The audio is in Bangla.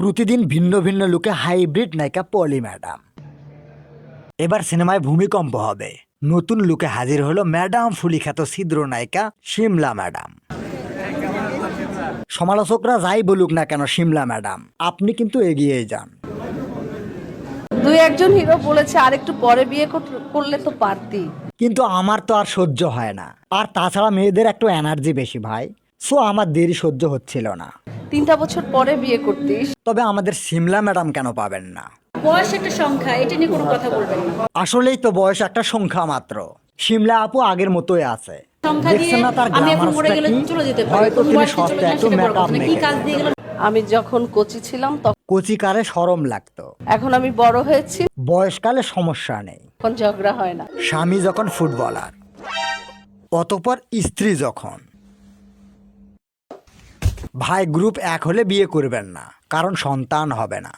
প্রতিদিন ভিন্ন ভিন্ন লুকে হাইব্রিড নায়িকা পলি ম্যাডাম। এবার সিনেমায় ভূমিকম্প হবে। নতুন লুকে হাজির হলো ম্যাডাম ফুলিখ্যাত ছিদ্র নায়িকা শিমলা ম্যাডাম। সমালোচকরা যাই বলুক না কেন শিমলা ম্যাডাম আপনি কিন্তু এগিয়ে যান। দুই একজন হিরো বলেছে আর একটু পরে বিয়ে করলে তো পারতি। কিন্তু আমার তো আর সহ্য হয় না। আর তাছাড়া মেয়েদের একটু এনার্জি বেশি ভাই। সো আমার দেরি সহ্য হচ্ছিল না। তিনটা বছর পরে বিয়ে করতিস। তবে আমাদের সিমলা ম্যাডাম কেন পাবেন না? বয়স একটা সংখ্যা এটা নিয়ে কোনো কথা বলবেন না। আসলেই তো বয়স একটা সংখ্যা মাত্র। সিমলা আপু আগের মতোই আছে। সংখ্যা দিয়ে দেখছেন না তার আমি এখন মরে গেলে কি? চলে যেতে পারি। হয়তো তিনি সস্তা একটু মেকআপ কি কাজ দিয়ে গেলাম? আমি যখন কোচি ছিলাম তখন কচিকারে সরম লাগতো। এখন আমি বড় হয়েছি। বয়সকালে সমস্যা নেই। ঝগড়া হয় না। স্বামী যখন ফুটবলার অতপর স্ত্রী যখন ভাই গ্রুপ এক হলে বিয়ে করবেন না কারণ সন্তান হবে না।